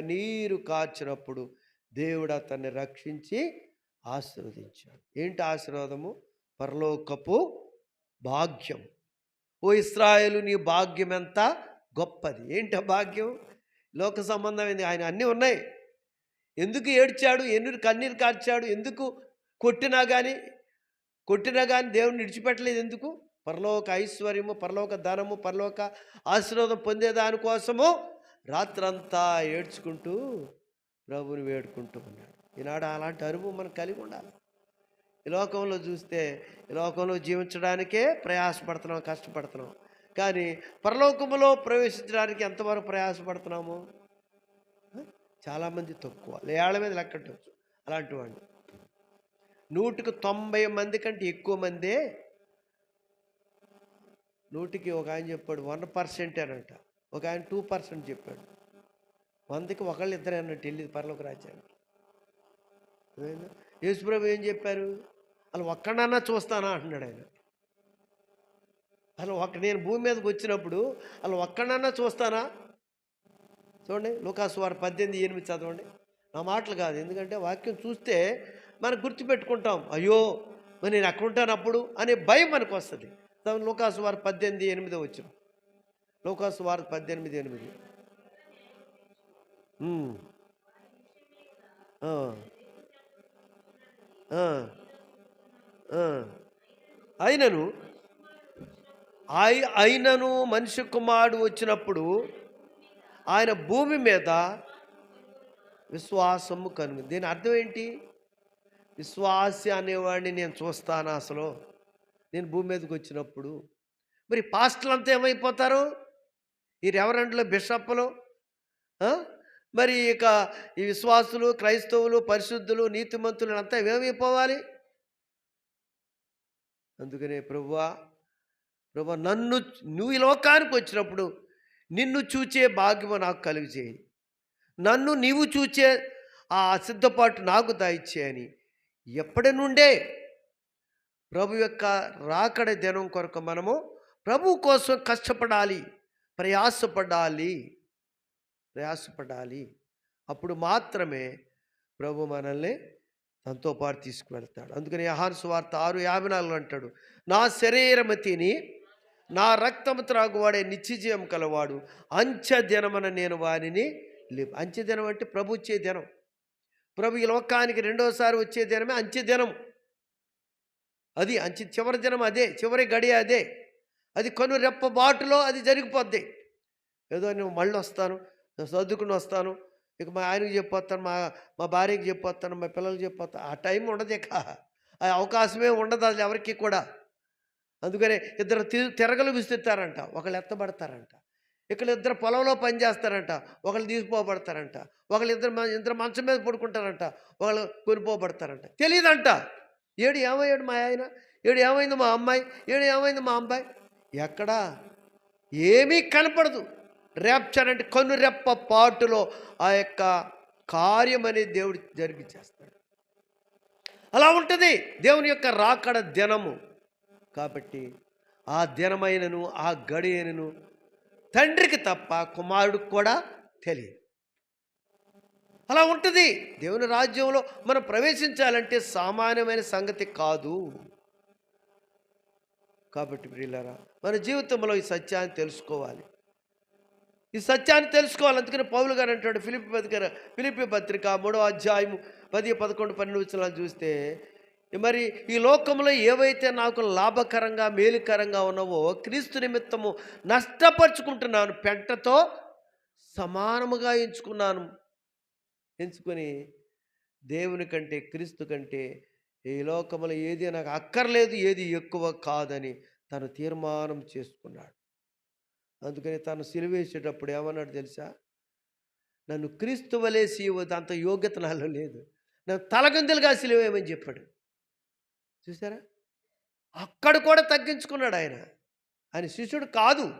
నీరు కాచినప్పుడు దేవుడు అతన్ని రక్షించి ఆశీర్వదించాడు. ఏంటి ఆశీర్వాదము? పరలోకపు భాగ్యం. ఓ ఇస్రాయేలు నీ భాగ్యం ఎంత? గొప్పది. ఏంటి భాగ్యం? లోక సంబంధమైంది. ఆయన అన్నీ ఉన్నాయి. ఎందుకు ఏడ్చాడు? ఎన్ని కన్నీరు కార్చాడు? ఎందుకు కొట్టినా కానీ కొట్టినా కానీ దేవుని విడిచిపెట్టలేదు ఎందుకు? పరలోక ఐశ్వర్యము పరలోక ధనము పరలోక ఆశీర్వాదం పొందేదానికోసము రాత్రంతా ఏడ్చుకుంటూ ప్రభుని వేడుకుంటూ ఉన్నాడు. ఈనాడు అలాంటి అనుభవం మనం కలిగి ఉండాలి. ఈ లోకంలో చూస్తే ఈ లోకంలో జీవించడానికే ప్రయాసపడుతున్నాం కష్టపడుతున్నాం. కానీ పరలోకములో ప్రవేశించడానికి ఎంతవరకు ప్రయాసపడుతున్నాము? చాలామంది తక్కువ. లేళ్ళ మీద లెక్కట్టవచ్చు అలాంటి వాడిని. నూటికి తొంభై మంది కంటే ఎక్కువ మందే నూటికి ఒక ఆయన చెప్పాడు వన్ పర్సెంటేనంట ఒక ఆయన టూ పర్సెంట్ చెప్పాడు. వందకి ఒకళ్ళు ఇద్దరు అన్నట్టు వెళ్ళి పరలోక రాజ్యానికి యేసుప్రభు ఏం చెప్పారు? అలా ఒక్కడన్నా చూస్తానా అంటున్నాడు ఆయన. అసలు ఒక్క నేను భూమి మీదకి వచ్చినప్పుడు అలా ఒక్కడన్నా చూస్తానా? చూడండి లూకాసు వారు పద్దెనిమిది ఎనిమిది చదవండి. నా మాటలు కాదు ఎందుకంటే వాక్యం చూస్తే మనం గుర్తుపెట్టుకుంటాం. అయ్యో మరి నేను అక్కడ ఉంటాను అప్పుడు అనే భయం మనకు వస్తుంది. చదవండి వారు పద్దెనిమిది ఎనిమిదో వచ్చిన లోకాసు వార్త పద్దెనిమిది ఎనిమిది. అయినను అయినను మనిషి కుమారుడు వచ్చినప్పుడు ఆయన భూమి మీద విశ్వాసము కనుగొ దీని అర్థం ఏంటి? విశ్వాసి అనేవాడిని నేను చూస్తాను అసలు. నేను భూమి మీదకి వచ్చినప్పుడు. మరి పాస్టర్లు అంతా ఏమైపోతారు? ఈ రెవరెండ్లు బిషప్లు మరి ఇక ఈ విశ్వాసులు క్రైస్తవులు పరిశుద్ధులు నీతిమంతులు అంతా ఏమైపోవాలి? అందుకనే ప్రభువా ప్రభు నన్ను నువ్వు ఈ లోకానికి వచ్చినప్పుడు నిన్ను చూచే భాగ్యము నాకు కలుగు చేయి. నన్ను నీవు చూచే ఆ సిద్ధపాటు నాకు దాయిచ్చేయని ఎప్పటి నుండే ప్రభు యొక్క రాకడ దినం కొరకు మనము ప్రభు కోసం కష్టపడాలి. ప్రయాసపడాలి. ప్రయాసపడాలి. అప్పుడు మాత్రమే ప్రభు మనల్ని తనతో పాటు తీసుకువెళ్తాడు. అందుకని ఆహార సువార్త ఆరు యాభై నాలుగు అంటాడు నా శరీరము తిని నా రక్తము త్రాగువాడే నిత్యజీవం కలవాడు. అంచె దినమన నేను వారిని లేపు అంచె దినం అంటే ప్రభు వచ్చే దినం. ప్రభు ఈ లోకానికి రెండోసారి వచ్చే దినమే అంచె దినం. అది అంచె చివరి దినం అదే చివరి గడియ అదే. అది కను రెప్ప బాటులో అది జరిగిపోద్ది. ఏదో నేను మళ్ళీ వస్తాను సర్దుకుని వస్తాను ఇక మా ఆయనకి చెప్పొస్తాను మా మా భార్యకి చెప్పొస్తాను మా పిల్లలకి చెప్పొస్తాను. ఆ టైం ఉండదు ఇక. ఆ అవకాశమే ఉండదు అది ఎవరికి కూడా. అందుకనే ఇద్దరు తి- తిరగలు విస్తుతారంట ఒకళ్ళు ఎత్తబడతారంట. ఇక్కడ ఇద్దరు పొలంలో పని చేస్తారంట ఒకళ్ళు తీసిపోబడతారంట ఒకళ్ళు ఇద్దరు ఇద్దరు మంచం మీద పడుకుంటారంట ఒకళ్ళు కొనిపోబడతారంట. తెలియదంట ఏడు ఏమయ్యాడు మా ఆయన? ఏడు ఏమైంది మా అమ్మాయి? ఏడు ఏమైంది మా అమ్మాయి ఎక్కడా? ఏమీ కనపడదు. రేప్చర్ అంటే కన్ను రెప్ప పాటులో ఆ యొక్క కార్యం అనేది దేవుడు జరిగించేస్తాడు అలా ఉంటుంది. దేవుని యొక్క రాకడ దినము. కాబట్టి ఆ దినమైనను ఆ గడియనను తండ్రికి తప్ప కుమారుడికి కూడా తెలియదు. అలా ఉంటుంది. దేవుని రాజ్యంలో మనం ప్రవేశించాలంటే సామాన్యమైన సంగతి కాదు. కాబట్టి ప్రియులరా మన జీవితంలో ఈ సత్యాన్ని తెలుసుకోవాలి. ఈ సత్యాన్ని తెలుసుకోవాలి. అందుకని పౌలు గారు అంటాడు ఫిలిపి పత్రిక ఫిలిపి పత్రిక మూడో అధ్యాయం పది పదకొండు పన్నెండు వచ్చిన చూస్తే మరి ఈ లోకంలో ఏవైతే నాకు లాభకరంగా మేలుకరంగా ఉన్నావో క్రీస్తు నిమిత్తము నష్టపరుచుకుంటున్నాను పెంటతో సమానముగా ఎంచుకున్నాను. ఎంచుకొని దేవుని కంటే క్రీస్తు కంటే ఈ లోకంలో ఏది నాకు అక్కర్లేదు ఏది ఎక్కువ కాదని తను తీర్మానం చేసుకున్నాడు. అందుకని తను సిలివేసేటప్పుడు ఏమన్నాడు తెలుసా? నన్ను క్రీస్తు వలే సీవద్దు అంత యోగ్యత నాలో లేదు. నన్ను తలగందులుగా సిలివేయమని చెప్పాడు. చూసారా అక్కడ కూడా తగ్గించుకున్నాడు ఆయన. ఆయన శిష్యుడు కాదు.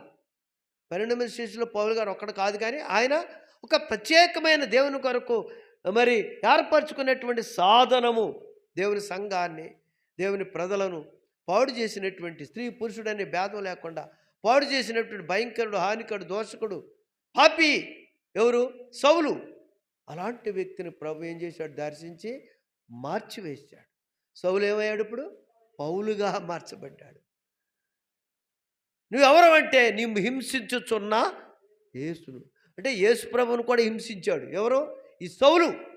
పన్నెండు మంది శిష్యులు పౌలు గారు ఒక్కడు కాదు కానీ ఆయన ఒక ప్రత్యేకమైన దేవుని కొరకు మరి ఏర్పరచుకున్నటువంటి సాధనము. దేవుని సంఘాన్ని దేవుని ప్రజలను పాడు చేసినటువంటి స్త్రీ పురుషుడనే భేదం లేకుండా పాడు చేసినటువంటి భయంకరుడు హానికరుడు దోషకుడు పాపి ఎవరు? సౌలు. అలాంటి వ్యక్తిని ప్రభు ఏం చేశాడు? దర్శించి మార్చివేశాడు. సౌలు ఏమయ్యాడు ఇప్పుడు? పౌలుగా మార్చబడ్డాడు. నువ్వెవరు అంటే నీ హింసించుచున్న యేసును. అంటే యేసు ప్రభును కూడా హింసించాడు. ఎవరు? ఈ సౌలు.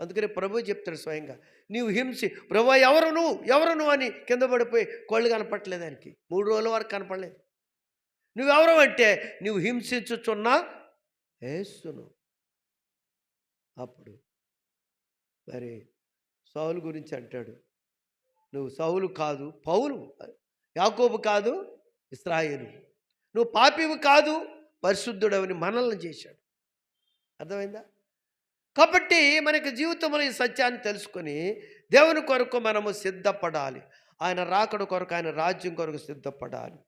అందుకని ప్రభు చెప్తాడు స్వయంగా నీవు హింసి ప్రభు ఎవరు నువ్వు ఎవరు నువ్వు అని కింద పడిపోయి కళ్ళు కనపట్టలేదు దానికి మూడు రోజుల వరకు కనపడలేదు. నువ్వెవరు అంటే? నువ్వు హింసించుచున్నా వేస్తును అప్పుడు మరి సౌలు గురించి అంటాడు. నువ్వు సౌలు కాదు పౌలు యాకోబు కాదు ఇస్రాయేలు. నువ్వు పాపివి కాదు పరిశుద్ధుడవని మనల్ని చేశాడు. అర్థమైందా? కాబట్టి మనకి జీవితంలో ఈ సత్యాన్ని తెలుసుకొని దేవుని కొరకు మనము సిద్ధపడాలి. ఆయన రాకడు కొరకు ఆయన రాజ్యం కొరకు సిద్ధపడాలి.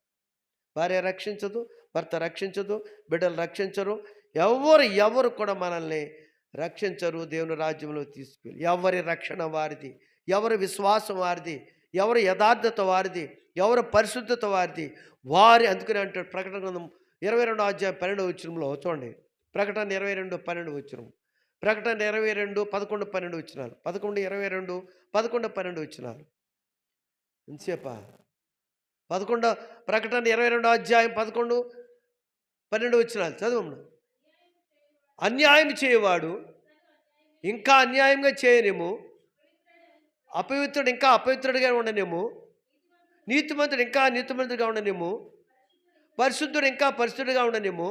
భార్య రక్షించదు భర్త రక్షించదు బిడ్డలు రక్షించరు. ఎవరు ఎవరు కూడా మనల్ని రక్షించరు. దేవుని రాజ్యంలో తీసుకెళ్ళి ఎవరి రక్షణ వారిది ఎవరి విశ్వాసం వారిది ఎవరి యథార్థత వారిది ఎవరి పరిశుద్ధత వారిది. వారి అందుకని అంటాడు ప్రకటన గ్రంథం ఇరవై రెండు అధ్యాయం పన్నెండు వచ్చినంలో చూడండి. ప్రకటన ఇరవై రెండు పన్నెండు వచ్చిన ప్రకటన ఇరవై రెండు పదకొండు పన్నెండు వచ్చినాలు పదకొండు ఇరవై రెండు పదకొండు పన్నెండు వచ్చినాలు ఎంతసేపా? పదకొండు ప్రకటన ఇరవై రెండో అధ్యాయం పదకొండు పన్నెండు వచ్చినాలు చదువు అన్యాయం చేయవాడు ఇంకా అన్యాయంగా చేయనేమో అపవిత్రుడు ఇంకా అపవిత్రుడిగా ఉండనేమో నీతిమంతుడు ఇంకా నీతిమంతుడిగా ఉండనేమో పరిశుద్ధుడు ఇంకా పరిశుద్ధుడిగా ఉండనేమో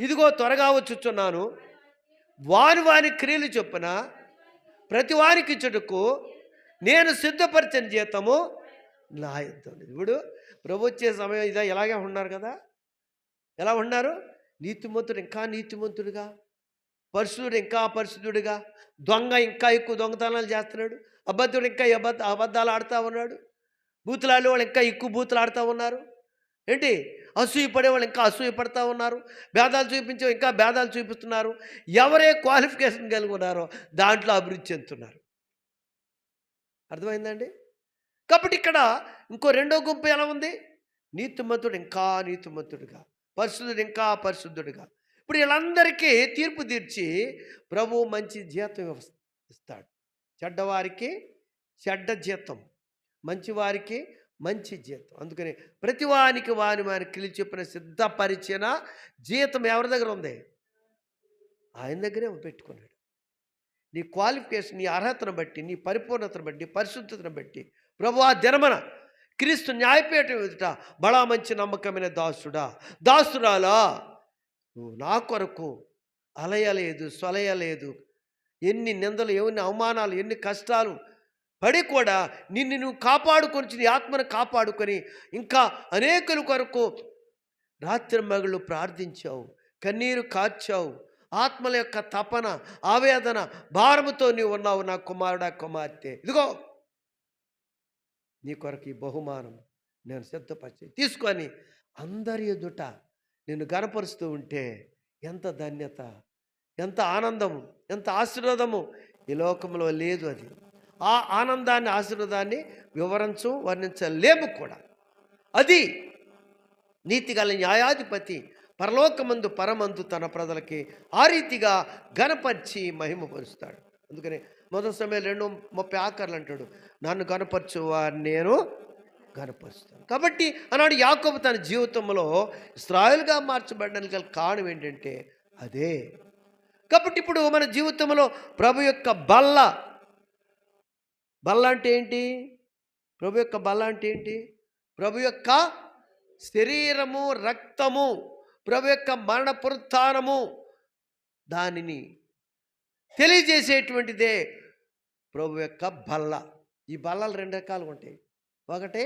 ఇదిగో త్వరగా వచ్చుచున్నాను. వారు వారి క్రియలు చొప్పున ప్రతి వారికి ఇచ్చుటకు నేను సిద్ధపరిచిన జీతము నా యుద్ధం ఇప్పుడు ప్రభు వచ్చే సమయం ఇదా ఇలాగే ఉన్నారు కదా? ఎలా ఉన్నారు? నీతిమంతుడు ఇంకా నీతిమంతుడుగా పరిశుద్ధుడు ఇంకా పరిశుద్ధుడిగా దొంగ ఇంకా ఎక్కువ దొంగతనాలు చేస్తున్నాడు అబద్ధుడు ఇంకా అబద్ధ అబద్ధాలు ఆడుతూ ఉన్నాడు బూతులాడే వాళ్ళు ఇంకా ఎక్కువ బూతులు ఆడుతూ ఉన్నారు. ఏంటి? అసూయపడేవాళ్ళు ఇంకా అసూయ పడతా ఉన్నారు. భేదాలు చూపించే ఇంకా భేదాలు చూపిస్తున్నారు. ఎవరే క్వాలిఫికేషన్ కలిగి ఉన్నారో దాంట్లో అభివృద్ధి చెందుతున్నారు. అర్థమైందండి? కాబట్టి ఇక్కడ ఇంకో రెండో గుంపు ఎలా ఉంది? నీతిమంతుడు ఇంకా నీతిమంతుడుగా పరిశుద్ధుడు ఇంకా పరిశుద్ధుడుగా. ఇప్పుడు వీళ్ళందరికీ తీర్పు తీర్చి ప్రభు మంచి జీతం ఇస్తాడు. చెడ్డవారికి చెడ్డ జీతం మంచివారికి మంచి జీతం. అందుకని ప్రతి వానికి వాని వారి కిలి చెప్పిన సిద్ధపరిచిన జీతం ఎవరి దగ్గర ఉంది? ఆయన దగ్గరే పెట్టుకున్నాడు. నీ క్వాలిఫికేషన్ నీ అర్హతను బట్టి నీ పరిపూర్ణతను బట్టి పరిశుద్ధతను బట్టి ప్రభు ఆ దినమన క్రీస్తు న్యాయపీఠం ఎదుట బడా మంచి నమ్మకమైన దాసుడా. దాసురాలా నువ్వు నా కొరకు అలయలేదు సొలయలేదు ఎన్ని నిందలు ఎన్ని అవమానాలు ఎన్ని కష్టాలు పడి కూడా నిన్ను నువ్వు కాపాడుకొని నీ ఆత్మను కాపాడుకొని ఇంకా అనేకుల కొరకు రాత్రి మగళ్ళు ప్రార్థించావు కన్నీరు కార్చావు ఆత్మల యొక్క తపన ఆవేదన భారముతో నీవు ఉన్నావు నా కుమారుడా కుమార్తె. ఇదిగో నీ కొరకు ఈ బహుమానం నేను సిద్ధపరిచి. తీసుకొని అందరి ఎదుట నిన్ను గనపరుస్తూ ఉంటే ఎంత ధన్యత ఎంత ఆనందము ఎంత ఆశీర్వాదము ఈ లోకంలో లేదు అది. ఆ ఆనందాన్ని ఆశీర్వాదాన్ని వివరించు వర్ణించలేము కూడా. అది నీతిగల న్యాయాధిపతి పరలోకమందు పరమందు తన ప్రజలకి ఆ రీతిగా గనపరిచి మహిమపరుస్తాడు అందుకని మొదటి సమయం రెండు ముప్పై ఆకర్లు అంటాడు. నన్ను గనపరచు వారిని నేను గనపరుస్తాను కాబట్టి అన్నాడు యాకోబు తన జీవితంలో ఇస్రాయల్గా మార్చబడడానికి గల కారణం ఏంటంటే అదే. కాబట్టి ఇప్పుడు మన జీవితంలో ప్రభు యొక్క బల్ల బల్ల అంటే ఏంటి ప్రభు యొక్క బల్ల అంటే ఏంటి ప్రభు యొక్క శరీరము రక్తము ప్రభు యొక్క మరణ పురుత్నము దానిని తెలియజేసేటువంటిదే ప్రభు యొక్క బల్ల. ఈ బల్లలు రెండు రకాలు ఉంటాయి. ఒకటి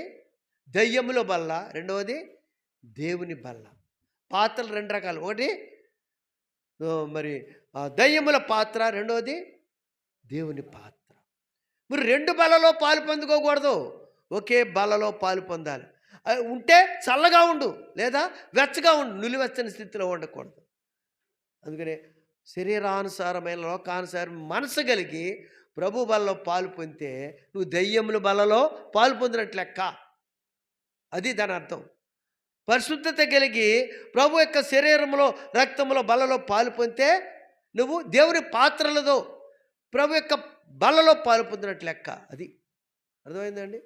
దయ్యముల బల్ల రెండవది దేవుని బల్ల. పాత్రలు రెండు రకాలు. ఒకటి మరి దయ్యముల పాత్ర రెండవది దేవుని పాత్ర. మీరు రెండు బలలో పాలు పొందుకోకూడదు. ఒకే బలలో పాలు పొందాలి. ఉంటే చల్లగా ఉండు లేదా వెచ్చగా ఉండు నులివెచ్చని స్థితిలో ఉండకూడదు. అందుకనే శరీరానుసారమైన లోకానుసారం మనసు కలిగి ప్రభు బలలో పాలు పొందితే నువ్వు దయ్యముల బలలో పాలు పొందినట్లు లెక్క. అది దాని అర్థం. పరిశుద్ధత కలిగి ప్రభు యొక్క శరీరంలో రక్తంలో బలలో పాలు పొందితే నువ్వు దేవుని పాత్రలతో ప్రభు యొక్క బలలో పాలు పొందినట్లు లెక్క అది. అర్థమైందండి?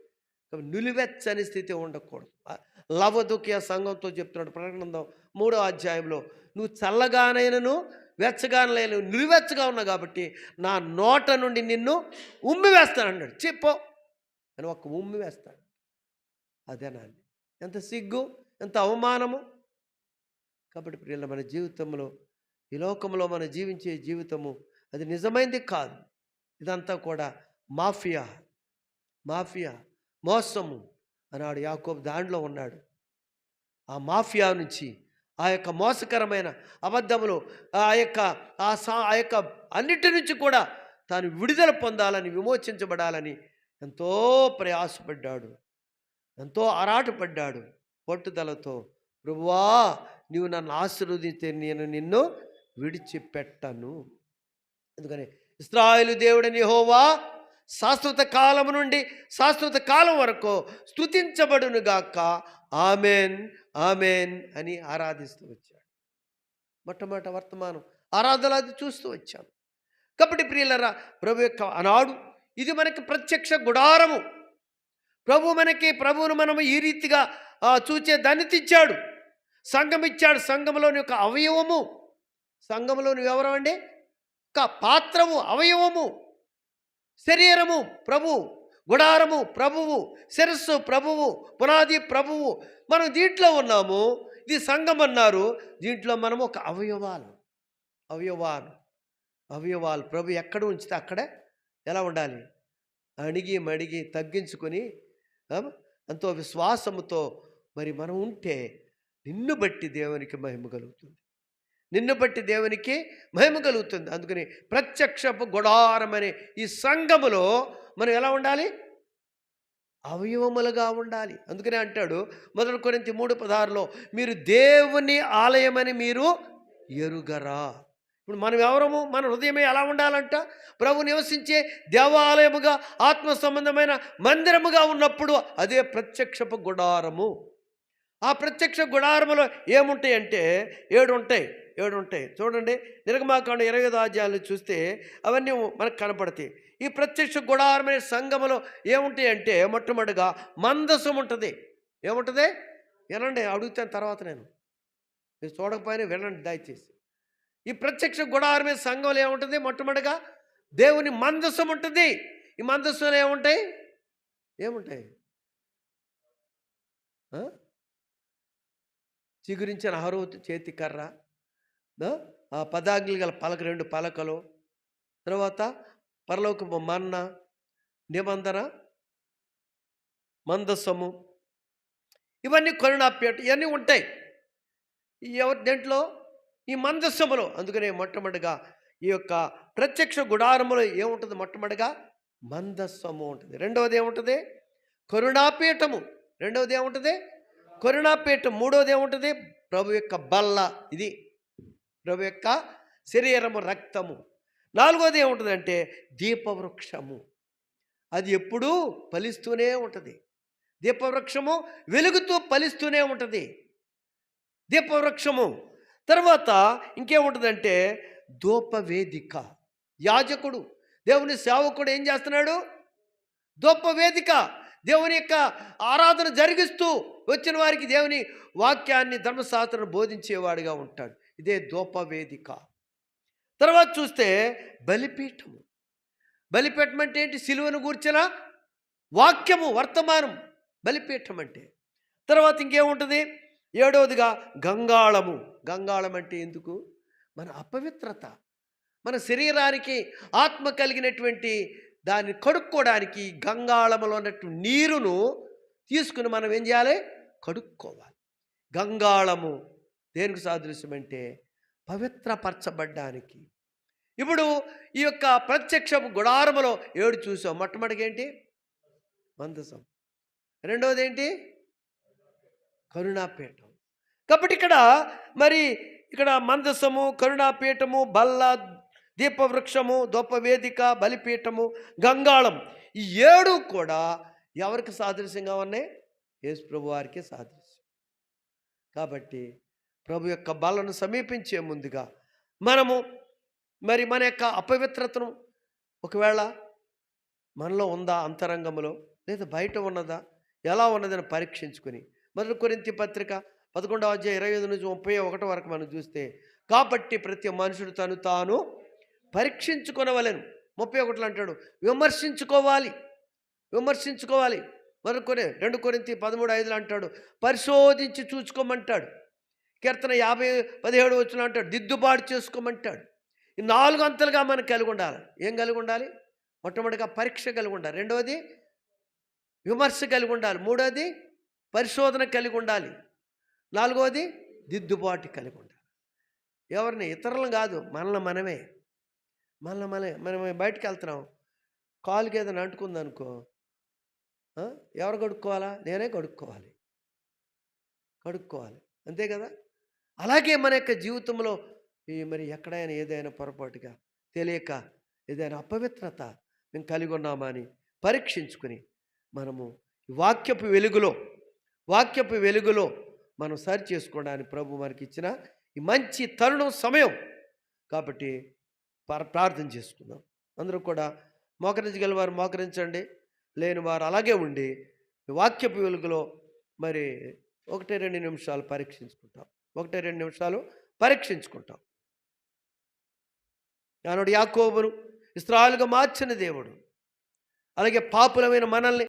నిలువెచ్చని స్థితి ఉండకూడదు. లవదుకియ సంఘంతో చెప్తున్నాడు ప్రకటన మూడో అధ్యాయంలో నువ్వు చల్లగానైనను వెచ్చగానలేను నిలువెచ్చగా ఉన్నావు కాబట్టి నా నోట నుండి నిన్ను ఉమ్మి వేస్తాను అన్నాడు చెప్పో అని ఒక ఉమ్మి వేస్తాడు. అదేనాన్ని ఎంత సిగ్గు ఎంత అవమానము. కాబట్టి ప్రియుల మన జీవితంలో ఈ లోకంలో మనం జీవించే జీవితము అది నిజమైంది కాదు. ఇదంతా కూడా మాఫియా మాఫియా మోసము అన్నాడు యాకోబు. దాంట్లో ఉన్నాడు. ఆ మాఫియా నుంచి ఆ యొక్క మోసకరమైన అబద్ధములు ఆ యొక్క ఆ సా ఆ యొక్క అన్నిటి నుంచి కూడా తాను విడుదల పొందాలని విమోచించబడాలని ఎంతో ప్రయాసపడ్డాడు. ఎంతో ఆరాటపడ్డాడు పట్టుదలతో. ప్రభువా నీవు నన్ను ఆశీర్వదితే నేను నిన్ను విడిచిపెట్టను. ఎందుకని? ఇస్రాయేలు దేవుడని హోవా శాశ్వత కాలం నుండి శాశ్వత కాలం వరకు స్థుతించబడునుగాక ఆమెన్ ఆమెన్ అని ఆరాధిస్తూ వచ్చాడు. మొట్టమొదట వర్తమానం ఆరాధన అది చూస్తూ వచ్చాను కాబట్టి ప్రియులరా ప్రభు యొక్క అనాడు ఇది మనకి ప్రత్యక్ష గుడారము. ప్రభు మనకి ప్రభువును మనము ఈ రీతిగా చూచే దాన్ని తెచ్చాడు. సంఘం ఇచ్చాడు సంఘంలోని ఒక అవయవము. సంఘంలోని ఎవరం అండి ఒక పాత్రము అవయవము. శరీరము ప్రభు గుడారము ప్రభువు శిరస్సు ప్రభువు పునాది ప్రభువు. మనం దీంట్లో ఉన్నాము. ఇది సంఘం అన్నారు. దీంట్లో మనం ఒక అవయవాలు. అవయవాలు. అవయవాలు. ప్రభు ఎక్కడ ఉంచితే అక్కడే ఎలా ఉండాలి? అణిగి మడిగి తగ్గించుకొని అంతో ఎంతో విశ్వాసముతో మరి మనం ఉంటే నిన్ను బట్టి దేవునికి మహిమ కలుగుతుంది. నిన్ను బట్టి దేవునికి మహిమ కలుగుతుంది. అందుకని ప్రత్యక్షపు గుడారమనే ఈ సంఘములో మనం ఎలా ఉండాలి? అవయవములుగా ఉండాలి. అందుకనే అంటాడు మొదటి కొన్ని మూడు పదహారులో మీరు దేవుని ఆలయమని మీరు ఎరుగరా. ఇప్పుడు మనం ఎవరము? మన హృదయమే ఎలా ఉండాలంట? ప్రభు నివసించే దేవాలయముగా ఆత్మ సంబంధమైన మందిరముగా ఉన్నప్పుడు అదే ప్రత్యక్షపు గుడారము. ఆ ప్రత్యక్ష గుడారములో ఏముంటాయి అంటే ఏడు ఉంటాయి ఏడు ఉంటాయి చూడండి నిర్గమాకాండ ఇరవై ఐదు అధ్యాయాలు చూస్తే అవన్నీ మనకు కనపడతాయి. ఈ ప్రత్యక్ష గుడారమైన సంఘములో ఏముంటాయి అంటే మొట్టమొదటిగా మందసం ఉంటుంది. ఏముంటుంది? వినండి అడుగుతాను తర్వాత నేను. మీరు చూడకపోయినా వినండి దయచేసి. ఈ ప్రత్యక్ష గుడారమైన సంఘంలో ఏముంటుంది? మొట్టమొదటిగా దేవుని మందసం ఉంటుంది. ఈ మందస్సులో ఏముంటాయి? ఏముంటాయి? చిగురించిన అహరో చేతి కర్ర ఆ? పదాగ్ని గల పలక రెండు పలకలు. తర్వాత పరలోకపు మన్న నిబంధన మందస్సము ఇవన్నీ కరుణాపేట ఇవన్నీ ఉంటాయి. ఎవరి దేంట్లో? ఈ మందస్సములో అందుకనే మొట్టమొదటిగా ఈ యొక్క ప్రత్యక్ష గుడారములో ఏముంటుంది మొట్టమొదటిగా? మందస్సము ఉంటుంది. రెండవది ఏముంటుంది? కరుణాపీఠము రెండవది ఏముంటుంది? కరుణాపీఠం మూడవది ఏముంటుంది? ప్రభు యొక్క బల్ల. ఇది ప్రభు యొక్క శరీరము రక్తము. నాలుగోది ఏముంటుందంటే దీపవృక్షము. అది ఎప్పుడూ ఫలిస్తూనే ఉంటుంది. దీపవృక్షము వెలుగుతూ ఫలిస్తూనే ఉంటుంది. దీపవృక్షము. తర్వాత ఇంకేముంటుందంటే ధూపవేదిక యాజకుడు దేవుని సేవకుడు ఏం చేస్తున్నాడు? ధూపవేదిక దేవుని యొక్క ఆరాధన జరిగిస్తూ వచ్చిన వారికి దేవుని వాక్యాన్ని ధర్మశాస్త్రం బోధించేవాడిగా ఉంటాడు. ఇదే ధూపవేదిక తర్వాత చూస్తే బలిపీఠము. బలిపీఠం అంటే ఏంటి? సిలువను గూర్చిన? వాక్యము వర్తమానం. బలిపీఠం అంటే తర్వాత ఇంకేముంటుంది? ఏడవదిగా గంగాళము. గంగాళం అంటే ఎందుకు? మన అపవిత్రత. మన శరీరానికి ఆత్మ కలిగినటువంటి దాన్ని కడుక్కోవడానికి గంగాళములో ఉన్నటువంటి నీరును తీసుకుని మనం ఏం చేయాలి కడుక్కోవాలి. గంగాళము. దేనికి సాదృశ్యం అంటే పవిత్రపరచబడ్డానికి. ఇప్పుడు ఈ యొక్క ప్రత్యక్ష గుడారములో ఏడు చూసాం. మొట్టమొదటిగా ఏంటి మందసం. రెండవది ఏంటి కరుణాపీఠం. కాబట్టి ఇక్కడ మరి ఇక్కడ మందసము కరుణాపీఠము బల్ల దీపవృక్షము దొప్పవేదిక బలిపీఠము గంగాళం ఈ ఏడు కూడా ఎవరికి సాదృశ్యంగా ఉన్నాయి? యేసు ప్రభు వారికి సాదృశ్యం. కాబట్టి ప్రభు యొక్క బలను సమీపించే ముందుగా మనము మరి మన యొక్క అపవిత్రతను ఒకవేళ మనలో ఉందా అంతరంగంలో లేదా బయట ఉన్నదా? ఎలా ఉన్నదని పరీక్షించుకొని. మొదటి కొరింతి పత్రిక పదకొండవ అధ్యాయ ఇరవై ఐదు నుంచి ముప్పై ఒకటి వరకు మనం చూస్తే కాబట్టి ప్రతి మనుషుడు తను తాను పరీక్షించుకొనవలెను. ముప్పై ఒకటిలో అంటాడు విమర్శించుకోవాలి. విమర్శించుకోవాలి. మరి కొన్ని రెండు కొరింతి పదమూడు ఐదులో అంటాడు పరిశోధించి చూసుకోమంటాడు కీర్తన యాభై పదిహేడు వచ్చిన అంటాడు దిద్దుబాటు చేసుకోమంటాడు. ఈ నాలుగు అంతలుగా మనకు కలిగి ఉండాలి. ఏం కలిగి ఉండాలి? మొట్టమొదటిగా పరీక్ష కలిగి ఉండాలి. రెండవది విమర్శ కలిగి ఉండాలి. మూడవది పరిశోధన కలిగి ఉండాలి. నాలుగవది దిద్దుబాటు కలిగి ఉండాలి. ఎవరిని? ఇతరులను కాదు మనల్ని మనమే. మనల్ని మనమే మనం బయటకు వెళ్తున్నాం. కాలుకి ఏదైనా అంటుకుందనుకో ఎవరు కడుక్కోవాలా? నేనే కడుక్కోవాలి. కడుక్కోవాలి. అంతే కదా? అలాగే మన యొక్క జీవితంలో ఈ మరి ఎక్కడైనా ఏదైనా పొరపాటుగా తెలియక ఏదైనా అపవిత్రత మేము కలిగి ఉన్నామా అని పరీక్షించుకుని మనము ఈ వాక్యపు వెలుగులో వాక్యపు వెలుగులో మనం సరి చేసుకోవడానికి ప్రభు మనకి ఇచ్చిన ఈ మంచి తరుణం సమయం కాబట్టి ప్రార్థన చేసుకుందాం. అందరూ కూడా మోకరించగల వారు మోకరించండి. లేని వారు అలాగే ఉండి వాక్యపు వెలుగులో మరి ఒకటి రెండు నిమిషాలు పరీక్షించుకుంటాం. ఒకటి రెండు నిమిషాలు పరీక్షించుకుంటాం. ఆనాడు యాకోబును ఇస్రాయలుగా మార్చిన దేవుడు. అలాగే పాపులమైన మనల్ని